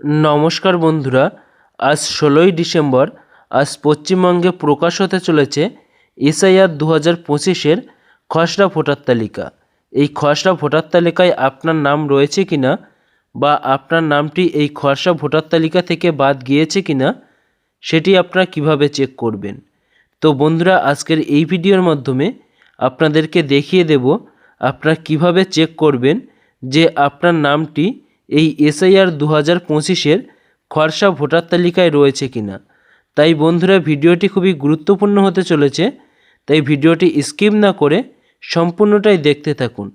নমস্কার বন্ধুরা, আজ ষোলোই ডিসেম্বর, আজ পশ্চিমবঙ্গে প্রকাশ হতে চলেছে এসআইআর দু হাজার পঁচিশের খসড়া ভোটার তালিকা। এই খসড়া ভোটার তালিকায় আপনার নাম রয়েছে কি না বা আপনার নামটি এই খসড়া ভোটার তালিকা থেকে বাদ গিয়েছে কি না সেটি আপনারা কীভাবে চেক করবেন? তো বন্ধুরা, আজকের এই ভিডিওর মাধ্যমে আপনাদেরকে দেখিয়ে দেব আপনারা কীভাবে চেক করবেন যে আপনার নামটি এই এসআইআর দু হাজার পঁচিশের খরসা ভোটার তালিকায় রয়েছে কিনা। তাই বন্ধুরা, ভিডিওটি খুবই গুরুত্বপূর্ণ হতে চলেছে, তাই ভিডিওটি স্কিপ না করে সম্পূর্ণটাই দেখতে থাকুন।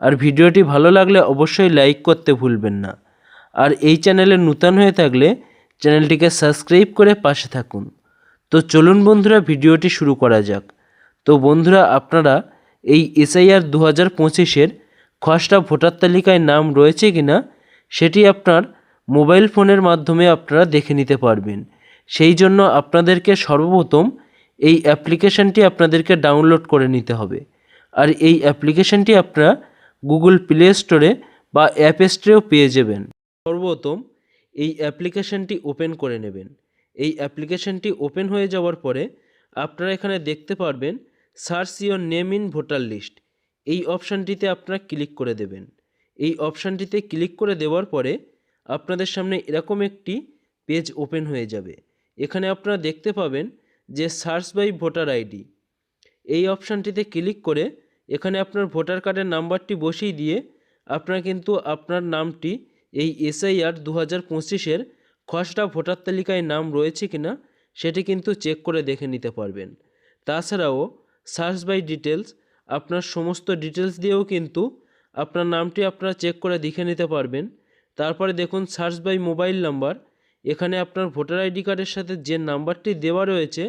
আর ভিডিওটি ভালো লাগলে অবশ্যই লাইক করতে ভুলবেন না। আর এই চ্যানেলে নূতন হয়ে থাকলে চ্যানেলটিকে সাবস্ক্রাইব করে পাশে থাকুন। তো চলুন বন্ধুরা, ভিডিওটি শুরু করা যাক। তো বন্ধুরা, আপনারা এই এসআইআর দু হাজার পঁচিশের খসড়া ভোটার তালিকায় নাম রয়েছে কিনা না সেটি আপনার মোবাইল ফোনের মাধ্যমে আপনারা দেখে নিতে পারবেন। সেই জন্য আপনাদেরকে সর্বপ্রথম এই অ্যাপ্লিকেশনটি আপনাদেরকে ডাউনলোড করে নিতে হবে। আর এই অ্যাপ্লিকেশনটি আপনারা গুগল প্লে স্টোরে বা অ্যাপ স্টোরেও পেয়ে যাবেন। সর্বপ্রথম এই অ্যাপ্লিকেশনটি ওপেন করে নেবেন। এই অ্যাপ্লিকেশনটি ওপেন হয়ে যাওয়ার পরে আপনারা এখানে দেখতে পারবেন search your name in voter list. এই অপশানটিতে আপনারা ক্লিক করে দেবেন। এই অপশানটিতে ক্লিক করে দেওয়ার পরে আপনাদের সামনে এরকম একটি পেজ ওপেন হয়ে যাবে। এখানে আপনারা দেখতে পাবেন যে সার্চ বাই ভোটার আইডি। এই অপশানটিতে ক্লিক করে এখানে আপনার ভোটার কার্ডের নাম্বারটি বসিয়ে দিয়ে আপনারা কিন্তু আপনার নামটি এই এসআইআর দু হাজার পঁচিশের খসড়া ভোটার তালিকায় নাম রয়েছে কিনা সেটি কিন্তু চেক করে দেখে নিতে পারবেন। তাছাড়াও সার্চ বাই ডিটেলস আপনার সমস্ত ডিটেলস দিয়েও কিন্তু আপনার নামটি আপনারা চেক করে দেখে নিতে পারবেন। তারপরে দেখুন সার্চ বাই মোবাইল নাম্বার এখানে আপনার ভোটার আইডি কার্ডের সাথে যে নাম্বারটি দেওয়া রয়েছে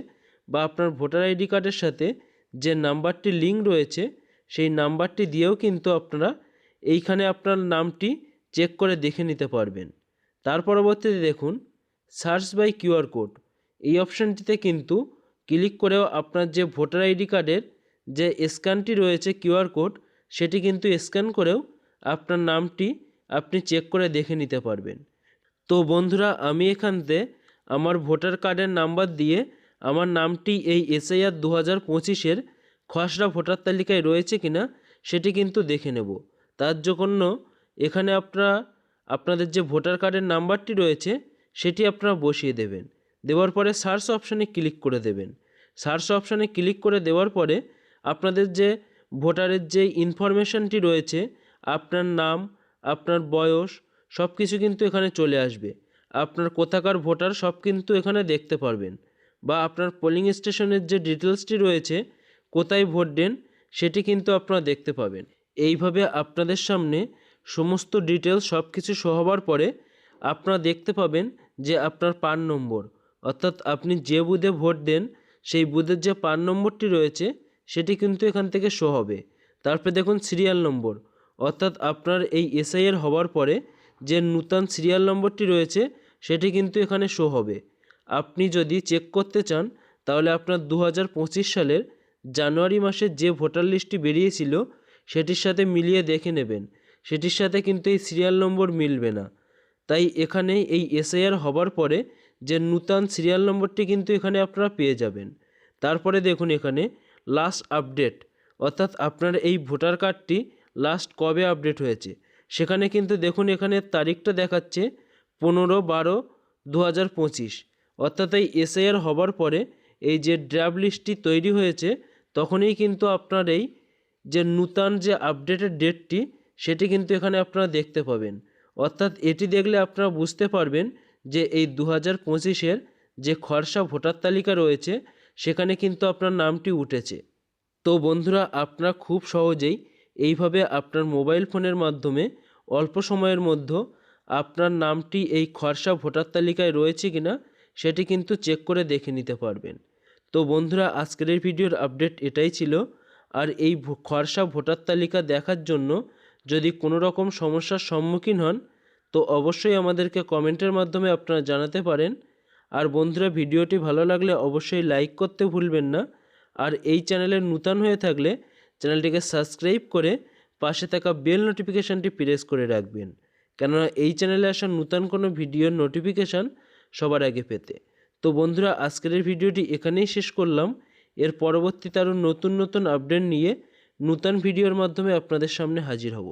বা আপনার ভোটার আইডি কার্ডের সাথে যে নাম্বারটি লিঙ্ক রয়েছে, সেই নাম্বারটি দিয়েও কিন্তু আপনারা এইখানে আপনার নামটি চেক করে দেখে নিতে পারবেন। তার পরবর্তীতে দেখুন সার্চ বাই কিউআর কোড এই অপশানটিতে কিন্তু ক্লিক করেও আপনার যে ভোটার আইডি কার্ডের যে স্ক্যানটি রয়েছে কিউআর কোড সেটি কিন্তু স্ক্যান করেও আপনার নামটি আপনি চেক করে দেখে নিতে পারবেন। তো বন্ধুরা, আমি এখানতে আমার ভোটার কার্ডের নাম্বার দিয়ে আমার নামটি এই এসআইআর দু হাজার পঁচিশের খসড়া ভোটার তালিকায় রয়েছে কিনা সেটি কিন্তু দেখে নেব। তার জন্য এখানে আপনারা, আপনাদের যে ভোটার কার্ডের নাম্বারটি রয়েছে সেটি আপনারা বসিয়ে দেবেন। দেওয়ার পরে সার্চ অপশানে ক্লিক করে দেবেন। সার্চ অপশানে ক্লিক করে দেওয়ার পরে আপনাদের যে ভোটারের যে ইনফরমেশানটি রয়েছে, আপনার নাম, আপনার বয়স সব কিছু কিন্তু এখানে চলে আসবে। আপনার কোথাকার ভোটার, সব কিন্তু এখানে দেখতে পারবেন। বা আপনার পোলিং স্টেশনের যে ডিটেলসটি রয়েছে, কোথায় ভোট দেন, সেটি কিন্তু আপনারা দেখতে পাবেন। এইভাবে আপনাদের সামনে সমস্ত ডিটেলস সব কিছু শো হবার পরে আপনারা দেখতে পাবেন যে আপনার পান নম্বর। অর্থাৎ আপনি যে বুথে ভোট দেন, সেই বুথের যে পান নম্বরটি রয়েছে সেটি কিন্তু এখান থেকে শো হবে। তারপরে দেখুন সিরিয়াল নম্বর অর্থাৎ আপনার এই এসআইয়ের হওয়ার পরে যে নূতন সিরিয়াল নম্বরটি রয়েছে, সেটি কিন্তু এখানে শো হবে। আপনি যদি চেক করতে চান, তাহলে আপনার দু হাজার পঁচিশ সালের জানুয়ারি মাসে যে ভোটার লিস্টটি বেরিয়েছিল, সেটির সাথে মিলিয়ে দেখে নেবেন। সেটির সাথে কিন্তু এই সিরিয়াল নম্বর মিলবে না। তাই এখানে এই এসআইআর হবার পরে যে নূতন সিরিয়াল নম্বরটি কিন্তু এখানে আপনারা পেয়ে যাবেন। তারপরে দেখুন এখানে লাস্ট আপডেট অর্থাৎ আপনার এই ভোটার কার্ডটি লাস্ট কবে আপডেট হয়েছে? সেখানে কিন্তু দেখুন এখানে তারিখটা দেখাচ্ছে পনেরো বারো দু হাজার পঁচিশ। অর্থাৎ এই এসআইআর হবার পরে এই যে ড্রাফট লিস্টটি তৈরি হয়েছে, তখনই কিন্তু আপনার এই যে নূতন যে আপডেটের ডেটটি সেটি কিন্তু এখানে আপনারা দেখতে পাবেন। অর্থাৎ এটি দেখলে আপনারা বুঝতে পারবেন যে এই দু হাজার পঁচিশের যে খরসা ভোটার তালিকা রয়েছে সেখানে কিন্তু আপনার নামটি উঠেছে। তো বন্ধুরা, আপনারা খুব সহজেই এইভাবে আপনার মোবাইল ফোনের মাধ্যমে অল্প সময়ের মধ্যে আপনার নামটি এই খরসা ভোটার তালিকায় রয়েছে কিনা সেটি কিন্তু চেক করে দেখে নিতে পারবেন। তো বন্ধুরা, আজকের এই ভিডিওর আপডেট এটাই ছিল। আর এই খরসা ভোটার তালিকা দেখার জন্য যদি কোনো রকম সমস্যার সম্মুখীন হন, তো অবশ্যই আমাদেরকে কমেন্টের মাধ্যমে আপনারা জানাতে পারেন। আর বন্ধুরা, ভিডিওটি ভালো লাগলে অবশ্যই লাইক করতে ভুলবেন না। আর এই চ্যানেলে নূতন হয়ে থাকলে চ্যানেলটিকে সাবস্ক্রাইব করে পাশে থাকা বেল নোটিফিকেশানটি প্রেস করে রাখবেন। কেননা, এই চ্যানেলে আসা নূতন কোনো ভিডিওর নোটিফিকেশান সবার আগে পেতে। তো বন্ধুরা, আজকের ভিডিওটি এখানেই শেষ করলাম। এর পরবর্তীতে আরও নতুন নতুন আপডেট নিয়ে নূতন ভিডিওর মাধ্যমে আপনাদের সামনে হাজির হব।